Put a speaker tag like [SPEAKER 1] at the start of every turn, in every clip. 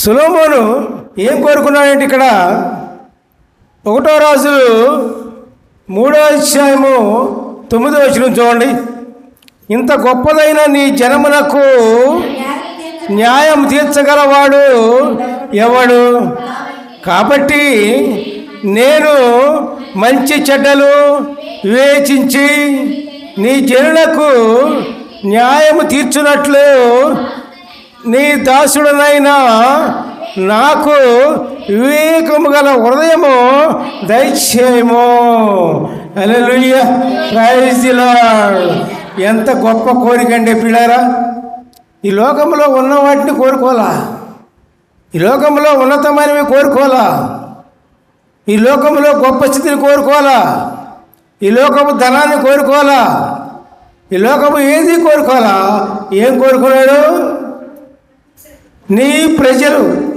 [SPEAKER 1] సులోమోను ఏం కోరుకున్నాడంటే ఇక్కడ? ఒకటో రాజులు మూడో అధ్యాయము తొమ్మిదో వచ్చిన చూడండి. ఇంత గొప్పదైన నీ జనమునకు న్యాయం తీర్చగలవాడు ఎవడు? కాబట్టి నేను మంచి చెడ్డలు వివేచించి నీ జనులకు న్యాయం తీర్చున్నట్లు నీ దాసుడనైనా నాకు వివేకము గల హృదయము దయచేయము. హల్లెలూయా ప్రైజ్ ఎంత గొప్ప కోరిక అండి పిల్లారా. ఈ లోకంలో ఉన్న వాటిని కోరుకోవాలా? ఈ లోకంలో ఉన్నతమైనవి కోరుకోవాలా? ఈ లోకంలో గొప్ప స్థితిని కోరుకోవాలా? ఈ లోకము ధనాన్ని కోరుకోవాలా? ఈ లోకము ఏది కోరుకోవాలా? ఏం కోరుకున్నాడు నీ ప్రజలు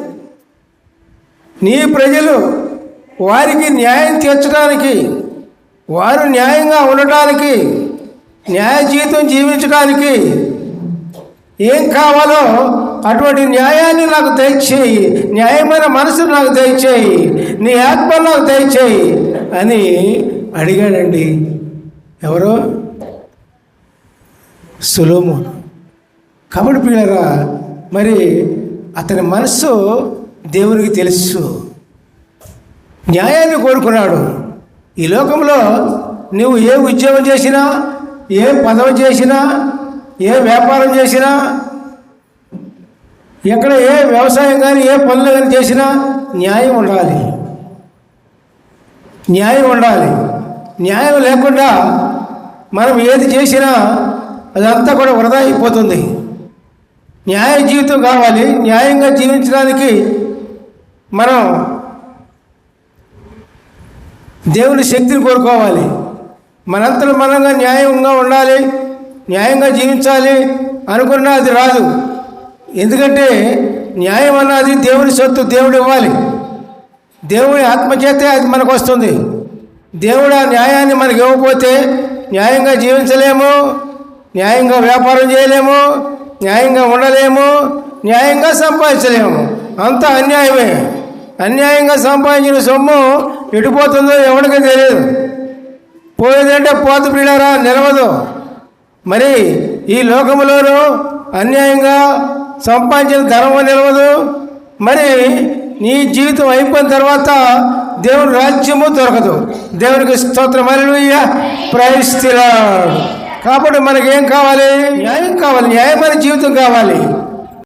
[SPEAKER 1] నీ ప్రజలు వారికి న్యాయం తీర్చడానికి వారు న్యాయంగా ఉండటానికి న్యాయ జీవితం జీవించడానికి ఏం కావాలో అటువంటి న్యాయాన్ని నాకు దయచేయి న్యాయమైన మనసు నాకు దయచేయి నీ ఆత్మ నాకు దయచేయి అని అడిగాడండి. ఎవరు? సులోమోను. కాబట్టి పిల్లరా మరి అతని మనస్సు దేవునికి తెలుసు. న్యాయాన్ని కోరుకున్నాడు. ఈ లోకంలో నువ్వు ఏ ఉద్యోగం చేసినా ఏ పదవి చేసినా ఏ వ్యాపారం చేసినా ఎక్కడ ఏ వ్యవసాయం కానీ ఏ పనులు కానీ చేసినా న్యాయం ఉండాలి. న్యాయం ఉండాలి. న్యాయం లేకుండా మనం ఏది చేసినా అదంతా కూడా వృధా అయిపోతుంది. న్యాయ జీవితం కావాలి. న్యాయంగా జీవించడానికి మనం దేవుని శక్తిని కోరుకోవాలి. మనంతలో మనంగా న్యాయంగా ఉండాలి. న్యాయంగా జీవించాలి అనుకున్నా అది రాదు. ఎందుకంటే న్యాయం అన్నది దేవుని సొత్తు దేవుడు ఇవ్వాలి. దేవుని ఆత్మచేతే అది మనకు వస్తుంది. దేవుడు ఆ న్యాయాన్ని మనకి ఇవ్వకపోతే న్యాయంగా జీవించలేము న్యాయంగా వ్యాపారం చేయలేము న్యాయంగా ఉండలేము న్యాయంగా సంపాదించలేము. అంతా అన్యాయమే. అన్యాయంగా సంపాదించిన సొమ్ము ఎటుపోతుందో ఎవరికి తెలియదు. పోయేదంటే పోతు పిల్లరా నిలవదు. మరి ఈ లోకములోనూ అన్యాయంగా సంపాదించిన ధర్మం నిలవదు. మరి నీ జీవితం అయిపోయిన తర్వాత దేవుని రాజ్యము దొరకదు. దేవునికి స్తోత్రం. అలలుయ్య ప్రయత్నిస్తున్నాడు కాబట్టి మనకేం కావాలి? న్యాయం కావాలి. న్యాయమైన జీవితం కావాలి.